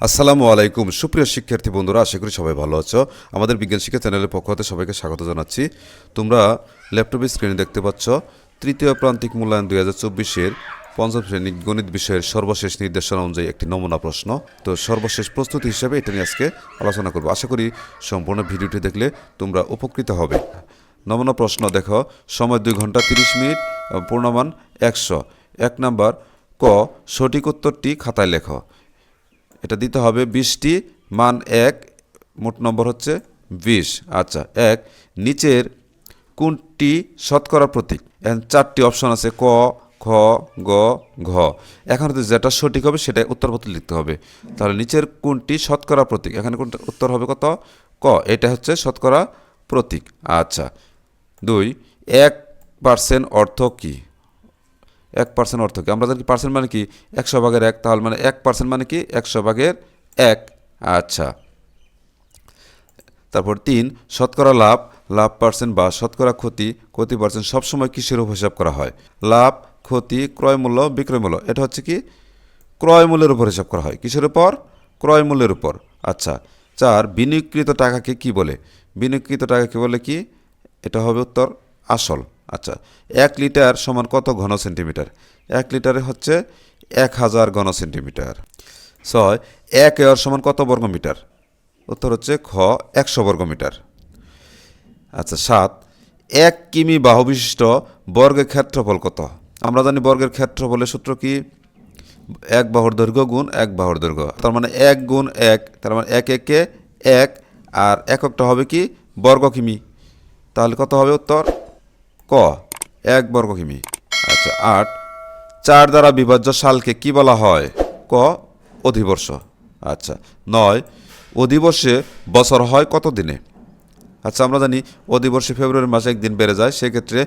আসসালামু আলাইকুম। সুপ্রিয় শিক্ষার্থী বন্ধুরা, আশা করি সবাই ভালো আছো। আমাদের বিজ্ঞান শিক্ষা চ্যানেলের পক্ষ হতে সবাইকে স্বাগত জানাচ্ছি। তোমরা ল্যাপটপের স্ক্রিনে দেখতে পাচ্ছ, তৃতীয় প্রান্তিক মূল্যায়ন দুই হাজার চব্বিশের পঞ্চম শ্রেণি গণিত বিষয়ের সর্বশেষ নির্দেশনা অনুযায়ী একটি নমুনা প্রশ্ন। তো সর্বশেষ প্রস্তুতি হিসাবে এটা নিয়ে আজকে আলোচনা করব। আশা করি সম্পূর্ণ ভিডিওটি দেখলে তোমরা উপকৃত হবে। নমুনা প্রশ্ন, দেখো, সময় দুই ঘণ্টা তিরিশ মিনিট পূর্ণমান একশো। এক নাম্বার, ক, সঠিক উত্তরটি খাতায় লেখো। এটা দিতে হবে বিশটি, মান এক, মোট নম্বর হচ্ছে বিশ। আচ্ছা এক, নিচের কোনটি শতকরা প্রতীক? এখন চারটি অপশন আছে, ক, খ, গ, ঘ। এখন হচ্ছে যেটা সঠিক হবে সেটাই উত্তরপত্র লিখতে হবে। তাহলে নিচের কোনটি শতকরা প্রতীক? এখানে কোনটা উত্তর হবে কত? ক, এটা হচ্ছে শতকরা প্রতীক। আচ্ছা দুই, এক পার্সেন্ট অর্থ কী? এক পার্সেন্ট অর্থ কি? আমরা জানি পার্সেন্ট মানে কি? একশো ভাগের এক, তাহলে মানে এক পার্সেন্ট মানে কি? একশো ভাগের এক। আচ্ছা। তারপর তিন, শতকরা লাভ লাভ পার্সেন্ট বা শতকরা ক্ষতি ক্ষতি পার্সেন্ট সবসময় কিসের উপর হিসাব করা হয়? লাভ, ক্ষতি, ক্রয় মূল্য, বিক্রয় মূল্য, এটা হচ্ছে কি? ক্রয় মূল্যের উপর হিসাব করা হয়। কিসের উপর? ক্রয় মূল্যের উপর। আচ্ছা। চার, বিনিয়োগকৃত টাকাকে কি বলে? বিনিয়োগকৃত টাকাকে বলে কি? এটা হবে উত্তর আসল। আচ্ছা এক লিটার সমান কত ঘন সেন্টিমিটার? এক লিটারে হচ্ছে এক হাজার ঘন সেন্টিমিটার। ছয়, এক এর সমান কত বর্গমিটার? উত্তর হচ্ছে খ, একশো বর্গমিটার। আচ্ছা সাত, এক কিমি বাহু বিশিষ্ট বর্গের ক্ষেত্রফল কত? আমরা জানি বর্গের ক্ষেত্রফলের সূত্র কি? এক বাহুর দৈর্ঘ্য গুণ এক বাহুর দৈর্ঘ্য। তার মানে এক গুণ এক, তার মানে এক একে এক, আর এককটা হবে কি? বর্গ কিমি। তাহলে কত হবে উত্তর? ক। এক বর্গ কিমি। আচ্ছা আট। চার দ্বারা বিভাজ্য সালকে কি বলা হয়? ক, অধিবর্ষ। আচ্ছা নয়। অধিবর্ষে বছর হয় কত দিনে? আচ্ছা আমরা জানি অধিবর্ষে ফেব্রুয়ারি মাসে একদিন বেড়ে যায়, সেক্ষেত্রে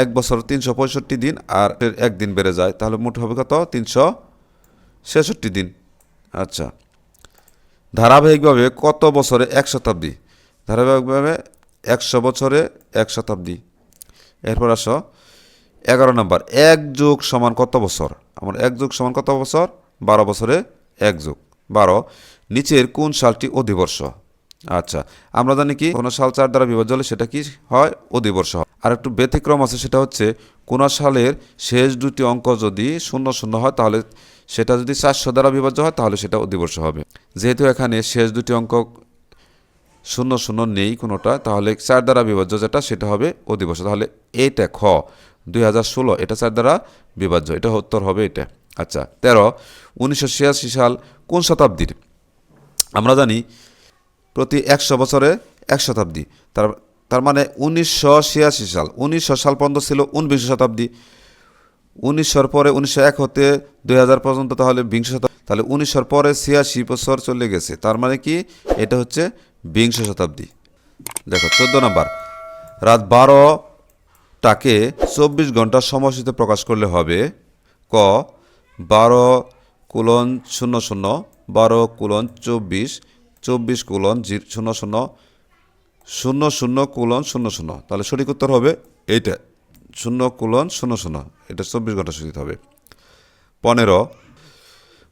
এক বছর তিনশো পঁয়ষট্টি দিন আর একদিন বেড়ে যায়। তাহলে মোট হবে কত? তিনশো ছেষট্টি দিন। আচ্ছা ধারাবাহিকভাবে কত বছরে এক শতাব্দী? ধারাবাহিকভাবে একশো বছরে এক শতাব্দী। এরপর আসো, এগারো নম্বর, এক যুগ সমান কত বছর? আমার এক যুগ সমান কত বছর? বারো বছরে এক যুগ। বারো, নিচের কোন সালটি অধিবর্ষ? আচ্ছা আমরা জানি কি, কোনো সাল চার দ্বারা বিভাজ্য হলে সেটা কি হয়? অধিবর্ষ হয়। আর একটু ব্যতিক্রম আছে, সেটা হচ্ছে কোনো সালের শেষ দুটি অঙ্ক যদি শূন্য শূন্য হয়, তাহলে সেটা যদি চারশো দ্বারা বিভাজ্য হয়, তাহলে সেটা অধিবর্ষ হবে। যেহেতু এখানে শেষ দুটি অঙ্ক শূন্য শূন্য নেই কোনোটা, তাহলে চার দ্বারা বিভাজ্য যেটা, সেটা হবে অধিবর্ষ। তাহলে এইটা খ, দুই হাজার ষোলো, এটা চার দ্বারা বিভাজ্য, এটা উত্তর হবে এটা। আচ্ছা তেরো, উনিশশো ছিয়াশি সাল কোন শতাব্দীর? আমরা জানি প্রতি একশো বছরে এক শতাব্দী। তার তার মানে উনিশশো ছিয়াশি সাল, উনিশশো সাল পর্যন্ত ছিল উনবিংশ শতাব্দী। উনিশশোর পরে উনিশশো এক হতে দুই হাজার পর্যন্ত তাহলে বিংশ শতাব্দী। তাহলে উনিশশোর পরে ছিয়াশি বছর চলে গেছে। তার মানে কি? এটা হচ্ছে বিংশ শতাব্দী। দেখো, চোদ্দ নম্বর। রাত বারোটাকে চব্বিশ ঘণ্টা সময়সূচিতে প্রকাশ করলে হবে ক বারো কুলন শূন্য শূন্য, বারো কুলন চব্বিশ চব্বিশ কুলন শূন্য শূন্য শূন্য শূন্য কুলন শূন্য শূন্য। তাহলে সঠিক উত্তর হবে এইটা, শূন্য কুলন শূন্য শূন্য, এটা চব্বিশ ঘণ্টা সূচিত হবে। পনেরো,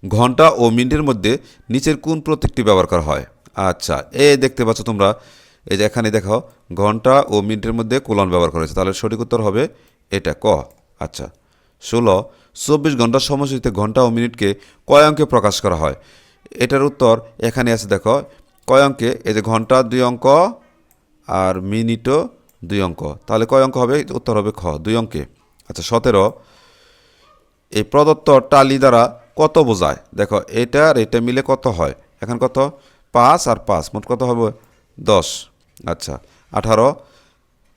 ঘণ্টা ও মিনিটের মধ্যে নিচের কোন প্রতীকটি ব্যবহার করা হয়? আচ্ছা এ দেখতে পাচ্ছ তোমরা, এই যে এখানে দেখো ঘণ্টা ও মিনিটের মধ্যে কোলন ব্যবহার করা হয়েছে। তাহলে সঠিক উত্তর হবে এটা ক। আচ্ছা ষোলো, চব্বিশ ঘণ্টার সময়সূচিতে ঘণ্টা ও মিনিটকে কয় অঙ্কে প্রকাশ করা হয়? এটার উত্তর এখানে আছে, দেখো, কয় অঙ্কে, এই যে ঘণ্টা দুই অঙ্ক আর মিনিটও দুই অঙ্ক। তাহলে কয় অঙ্ক হবে? উত্তর হবে খ, দুই অঙ্কে। আচ্ছা সতেরো, এই প্রদত্ত টালি দ্বারা কত বোঝায়? দেখো, এটা আর এটা মিলে কত হয়? এখন কত? পাঁচ আর পাঁচ, মোট কত হবে? দশ। আচ্ছা আঠারো।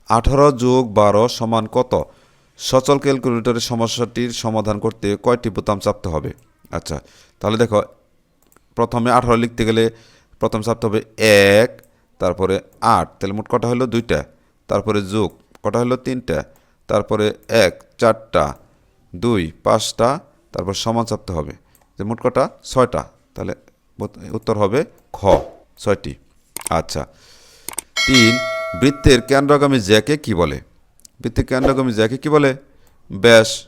আঠারো যোগ বারো সমান কত? সচল ক্যালকুলেটরের সমস্যাটির সমাধান করতে কয়টি বোতাম চাপতে হবে? আচ্ছা তাহলে দেখো, প্রথমে আঠারো লিখতে গেলে প্রথম চাপতে হবে এক, তারপরে আট, তাহলে মোট কটা হলো? দুইটা। তারপরে যোগ, কটা হলো? তিনটা। তারপরে এক, চারটা। দুই, পাঁচটা। তারপর সমান চাপতে হবে। যে মোট কটা? ছয়টা। তাহলে উত্তর হবে খ। ছয়টি। আচ্ছা। তিন, বৃত্তের কেন্দ্রগামী জ্যাকে কি বলে? বৃত্তের কেন্দ্রগামী জ্যাকে কি বলে? ব্যাস।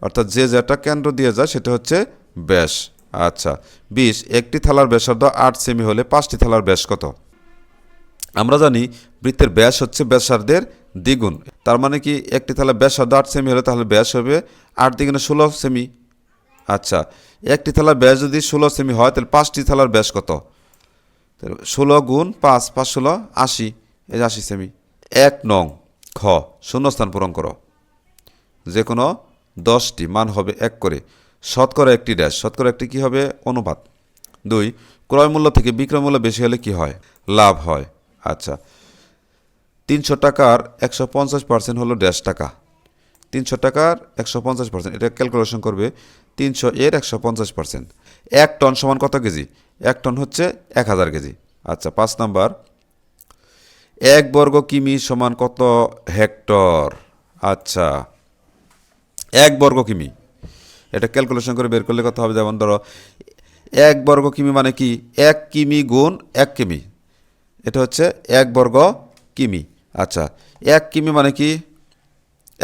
অর্থাৎ যে যেটা কেন্দ্র দিয়ে যায় সেটা হচ্ছে ব্যাস। আচ্ছা। বিশ, একটি থালার ব্যাসার্ধ আট সেমি হলে পাঁচটি থালার ব্যাস কত? আমরা জানি বৃত্তের ব্যাস হচ্ছে ব্যাসার্ধের দ্বিগুণ। তার মানে কি একটি থালা ব্যাসার্ধ আট সেমি হলে তাহলে ব্যাস হবে আট দ্বিগুণে ষোলো সেমি। আচ্ছা। একটি থালার ব্যাস যদি ষোলো সেমি হয়, তাহলে পাঁচটি থালার ব্যাস কত? ষোলো গুণ পাঁচ পাঁচ ষোলো, আশি, এই আশি সেমি। এক নং, খ, শূন্যস্থান পূরণ করো। যে কোনো দশটি, মান হবে এক করে। শতকরা একটি ড্যাশ, শতকরা একটি কী হবে? অনুপাত। দুই, ক্রয় মূল্য থেকে বিক্রয় মূল্য বেশি হলে কি হয়? লাভ হয়। আচ্ছা তিনশো টাকার একশো পঞ্চাশ পার্সেন্ট হলো ড্যাশ টাকা। তিনশো টাকার একশো পঞ্চাশ পার্সেন্ট এটা ক্যালকুলেশন করবে তিনশো এর একশো পঞ্চাশ পার্সেন্ট এক টন সমান কত কেজি? এক টন হচ্ছে এক হাজার কেজি। আচ্ছা পাঁচ নাম্বার। এক বর্গ কিমি সমান কত হেক্টর? আচ্ছা এক বর্গ কিমি। এটা ক্যালকুলেশন করে বের করলে কত হবে? যেমন ধরো, এক বর্গ কিমি মানে কি? এক কিমি গুণ এক কিমি। এটা হচ্ছে এক বর্গ কিমি। আচ্ছা এক কিমি মানে কি?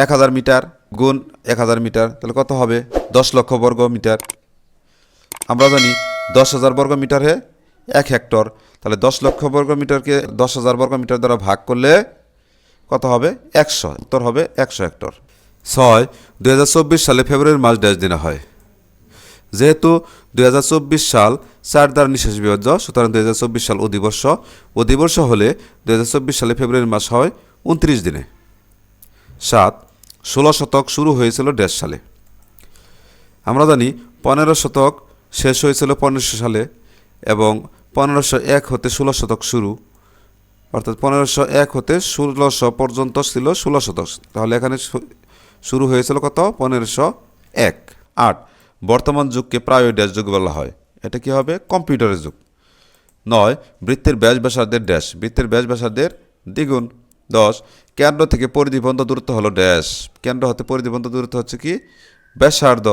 এক হাজার মিটার গুণ এক হাজার মিটার, তাহলে কত হবে? দশ লক্ষ বর্গ মিটার। আমরা জানি দশ হাজার বর্গ মিটারে এক হেক্টর, তাহলে দশ লক্ষ বর্গ মিটারকে দশ হাজার বর্গ মিটার দ্বারা ভাগ করলে কত হবে? একশো, উত্তর হবে একশো হেক্টর। ছয়, দুই সালে ফেব্রুয়ারি মাস ড্যাশ দিনে হয়। যেহেতু দু হাজার চব্বিশ সাল চার দ্বারা নিঃশ্বাস বিভাজ্য, সুতরাং দু হাজার চব্বিশ সাল অধিবর্ষ। অধিবর্ষ হলে দু হাজার চব্বিশ সালে ফেব্রুয়ারি মাস হয় উনত্রিশ দিনে। সাত ষোলো শতক শুরু হয়েছিল ড্যাশ সালে। আমরা জানি পনেরো শতক শেষ হয়েছিল পনেরোশো সালে এবং পনেরোশো এক হতে ষোলো শতক শুরু। অর্থাৎ পনেরোশো এক হতে ষোলোশো পর্যন্ত ছিল ষোলো শতক। তাহলে এখানে শুরু হয়েছিল কত? পনেরোশো এক। আট। বর্তমান যুগকে প্রায় ড্যাশ যুগ বলা হয়। এটা কি হবে? কম্পিউটারের যুগ। নয়। বৃত্তের ব্যাস ব্যাসার্ধের ড্যাশ বৃত্তের ব্যাস ব্যাসার্ধের দ্বিগুণ। দশ, কেন্দ্র থেকে পরিধি পর্যন্ত দূরত্ব হলো ড্যাশ। কেন্দ্র হতে পরিধি পর্যন্ত দূরত্ব হচ্ছে কি? ব্যাসার্ধ।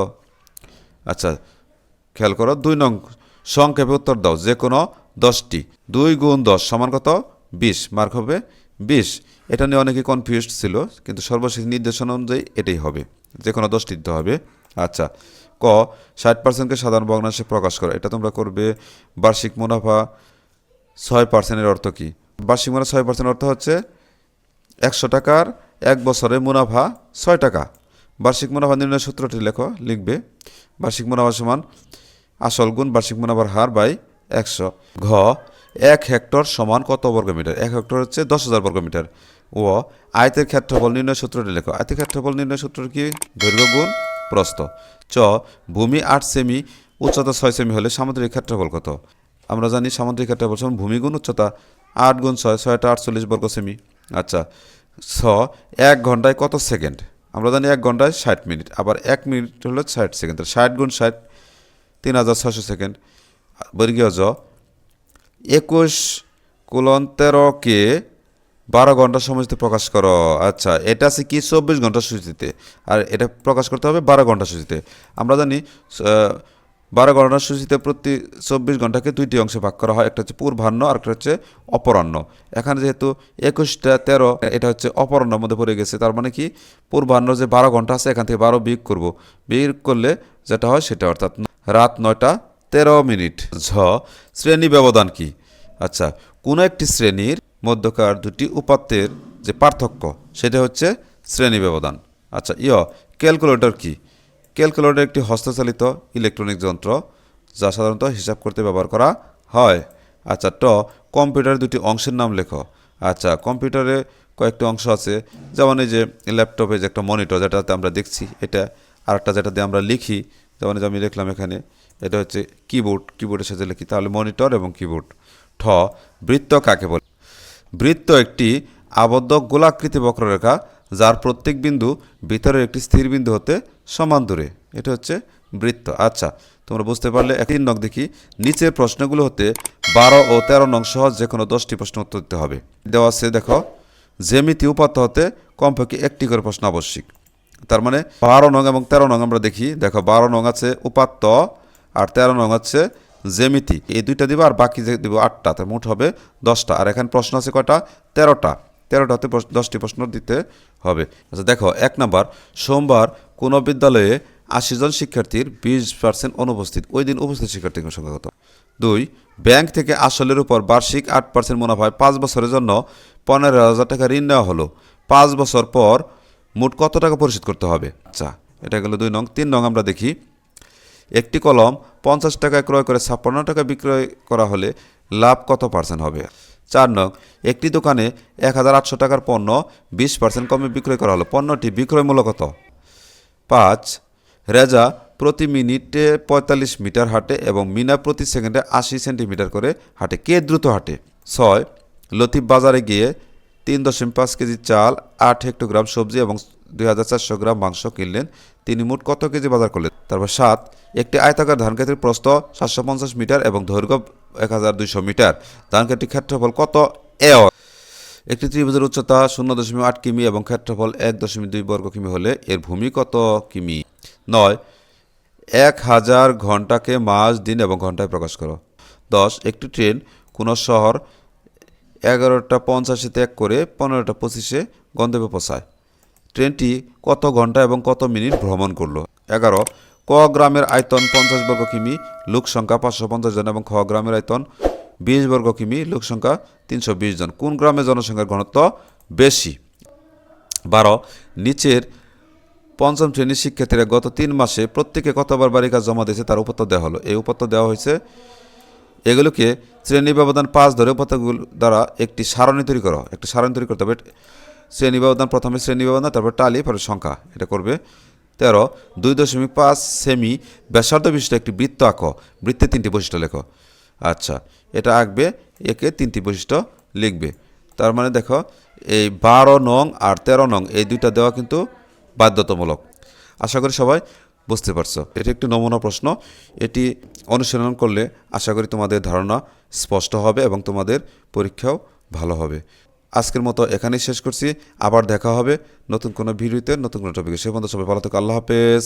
আচ্ছা খেয়াল করো, দুই নং সংক্ষেপে উত্তর দাও, যে কোনো দশটি। দুই গুণ দশ সমান কত? বিশ। মার্ক হবে বিশ। এটা নিয়ে অনেকে কনফিউজড ছিল, কিন্তু সর্বশেষ নির্দেশনা অনুযায়ী এটাই হবে। যে কোনো দশটি দিতে হবে। আচ্ছা ক, ষাট পার্সেন্টকে সাধারণ ভগ্নাংশে প্রকাশ করা। এটা তোমরা করবে বার্ষিক মুনাফা ছয় পার্সেন্টের অর্থ কী? বার্ষিক মুনাফা ছয় পার্সেন্ট অর্থ হচ্ছে একশো টাকার এক বছরে মুনাফা ছয় টাকা। বার্ষিক মুনাফা নির্ণয় সূত্রটি লেখো, লিখবে। বার্ষিক মুনাফা সমান আসল গুণ বার্ষিক মুনাফার হার বাই একশো। ঘ, এক হেক্টর সমান কত বর্গমিটার? এক হেক্টর হচ্ছে দশ হাজার বর্গমিটার। ও, আয়তের ক্ষেত্রফল নির্ণয় সূত্রটি লেখো। আয়তের ক্ষেত্রফল নির্ণয় সূত্র কি? দৈর্ঘ্য গুণ, প্রস্থ। চ, ভূমি আট সেমি, উচ্চতা ছয় সেমি হলে সামুদ্রিক ক্ষেত্রফল কত? আমরা জানি সামুদ্রিক ক্ষেত্রফল সমান ভূমি গুণ উচ্চতা, আট গুণ ছয়, ছয়টা আটচল্লিশ বর্গ সেমি। আচ্ছা ছ এক ঘন্টায় কত সেকেন্ড? আমরা জানি এক ঘন্টায় ষাট মিনিট, আবার এক মিনিট হলো ষাট সেকেন্ড, তাহলে ষাট গুণ ষাট, তিন হাজার ছশো সেকেন্ড। বর্গীয় জ, একুশ কোলন তেরোকে বারো ঘণ্টা সময়তে প্রকাশ করো। আচ্ছা এটা আছে কি? চব্বিশ ঘণ্টা সূচিতে, আর এটা প্রকাশ করতে হবে বারো ঘণ্টা সূচিতে। আমরা জানি বারো ঘণ্টা সূচিতে প্রতি চব্বিশ ঘন্টাকে দুইটি অংশে ভাগ করা হয়, একটা হচ্ছে পূর্বাহ্ন আর একটা হচ্ছে অপরাহ্ন। এখানে যেহেতু একুশটা তেরো, এটা হচ্ছে অপরাহ্নের মধ্যে পড়ে গেছে, তার মানে কি? পূর্বাহ্ন যে বারো ঘণ্টা আছে, এখান থেকে বারো বিয়োগ করব। বিয়োগ করলে যেটা হয়, সেটা অর্থাৎ রাত নয়টা তেরো মিনিট। ঝ, শ্রেণি ব্যবধান কি? আচ্ছা কোনো একটি শ্রেণির মধ্যকার দুটি উপাত্তের যে পার্থক্য, সেটা হচ্ছে শ্রেণি ব্যবধান। আচ্ছা ইয় ক্যালকুলেটর কি? ক্যালকুলেটর একটি হস্তচালিত ইলেকট্রনিক যন্ত্র, যা সাধারণত হিসাব করতে ব্যবহার করা হয়। আচ্ছা ট, কম্পিউটারের দুটি অংশের নাম লেখো। আচ্ছা কম্পিউটারে কয়েকটি অংশ আছে, যেমন এই যে ল্যাপটপে যে একটা মনিটর, যেটাতে আমরা দেখছি, এটা আর একটা যেটাতে আমরা লিখি, যেমন যে আমি লিখলাম এখানে, এটা হচ্ছে কিবোর্ড, কিবোর্ডের সাথে লিখি, তাহলে মনিটর এবং কিবোর্ড। ঠ, বৃত্ত কাকে বলে? বৃত্ত একটি আবদ্ধ গোলাকৃতি বক্ররেখা, যার প্রত্যেক বিন্দু ভিতরের একটি স্থির বিন্দু হতে সমান দূরে। এটা হচ্ছে বৃত্ত। আচ্ছা তোমরা বুঝতে পারলে তিন নং দেখি। নিচের প্রশ্নগুলো হতে বারো ও তেরো নং সহ যে কোনো দশটি প্রশ্ন উত্তর দিতে হবে। দেওয়া আছে, দেখো, জ্যামিতি উপাত্ত হতে কমপক্ষে একটি করে প্রশ্ন আবশ্যিক। তার মানে বারো নং এবং তেরো নং আমরা দেখি, দেখো, বারো নং আছে উপাত্ত আর তেরো নং হচ্ছে জ্যামিতি। এই দুইটা দিব আর বাকি যে দিব আটটা, তার মোট হবে দশটা। আর এখানে প্রশ্ন আছে কয়টা? তেরোটা। তেরোটাতে দশটি প্রশ্ন দিতে হবে। আচ্ছা দেখো, এক নাম্বার, সোমবার কোনো বিদ্যালয়ে আশি জন শিক্ষার্থীর বিশ পার্সেন্ট অনুপস্থিত। ওই দিন উপস্থিত শিক্ষার্থীর সংখ্যা কত? দুই, ব্যাংক থেকে আসলের উপর বার্ষিক আট পার্সেন্ট মুনাফায় পাঁচ বছরের জন্য পনেরো হাজার টাকা ঋণ নেওয়া হলো। পাঁচ বছর পর মোট কত টাকা পরিশোধ করতে হবে? আচ্ছা এটা গেল দুই নং। তিন নং আমরা দেখি, একটি কলম পঞ্চাশ টাকায় ক্রয় করে ছাপ্পান্ন টাকা বিক্রয় করা হলে লাভ কত পার্সেন্ট হবে? চার নং, একটি দোকানে এক হাজার আটশো টাকার পণ্য বিশ পার্সেন্ট কমে বিক্রয় করা হলো। পণ্যটি বিক্রয় মূল্য কত? পাঁচ, রেজা প্রতি মিনিটে পঁয়তাল্লিশ মিটার হাঁটে এবং মিনা প্রতি সেকেন্ডে আশি সেন্টিমিটার করে হাঁটে। কে দ্রুত হাঁটে? ছয়, লতিফ বাজারে গিয়ে তিন দশমিক পাঁচ কেজি চাল, আট হেক্টোগ্রাম সবজি এবং দুই হাজার চারশো গ্রাম মাংস কিনলেন। তিনি মোট কত কেজি বাজার করলেন? তারপর সাত, একটি আয়তাকার ধানক্ষেত্রের প্রস্থ সাতশো পঞ্চাশ মিটার এবং দৈর্ঘ্য এক হাজার দুইশো মিটার। ধানক্ষেত্রের ক্ষেত্রফল কত? এ একটি ত্রিভুজের উচ্চতা শূন্য দশমিক আট কিমি এবং ক্ষেত্রফল এক দশমিক দুই বর্গ কিমি হলে এর ভূমি কত কিমি? নয়, এক হাজার ঘন্টাকে মাস, দিন এবং ঘন্টায় প্রকাশ করো। দশ, একটি ট্রেন কোনো শহর এগারোটা পঞ্চাশে ত্যাগ করে পনেরোটা পঁচিশে গন্তব্যে পৌঁছায়। ট্রেনটি কত ঘণ্টা এবং কত মিনিট ভ্রমণ করল? এগারো, ক গ্রামের আয়তন পঞ্চাশ বর্গ কিমি, লোক সংখ্যা পাঁচশো পঞ্চাশ জন এবং খ গ্রামের আয়তন বিশ বর্গ কিমি, লোক সংখ্যা তিনশো বিশ জন। কোন গ্রামে জনসংখ্যার ঘনত্ব বেশি? বারো। নিচের পঞ্চম শ্রেণির শিক্ষার্থীরা গত তিন মাসে প্রত্যেকে কতবার বাড়ি জমা দিয়েছে তার উপত্তর দেওয়া হলো। এই উপত্তর দেওয়া হয়েছে এগুলোকে শ্রেণি ব্যবধান পাঁচ ধরে উপত্যগুলো দ্বারা একটি সারণী তৈরি করো। একটি সারণী তৈরি করতে হবে। শ্রেণি ব্যবধান প্রথমে শ্রেণি ব্যবধান, তারপর টালি, পরে সংখ্যা। এটা করবে তেরো। দুই দশমিক পাঁচ সেমি ব্যাসার্ধ বিশিষ্ট একটি বৃত্ত আঁকো। বৃত্তে তিনটি বৈশিষ্ট্য লেখো। আচ্ছা এটা আঁকবে, একে তিনটি বৈশিষ্ট্য লিখবে। তার মানে দেখো, এই বারো নং আর তেরো নং, এই দুইটা দেওয়া কিন্তু বাধ্যতামূলক। আশা করি সবাই বুঝতে পারছ। এটি একটি নমুনা প্রশ্ন। এটি অনুশীলন করলে আশা করি তোমাদের ধারণা স্পষ্ট হবে এবং তোমাদের পরীক্ষাও ভালো হবে। আজকের মতো এখানেই শেষ করছি। আবার দেখা হবে নতুন কোনো ভিডিওতে, নতুন কোনো টপিকে সে পর্যন্ত সবাই ভালো থাকো। আল্লাহ হাফেজ।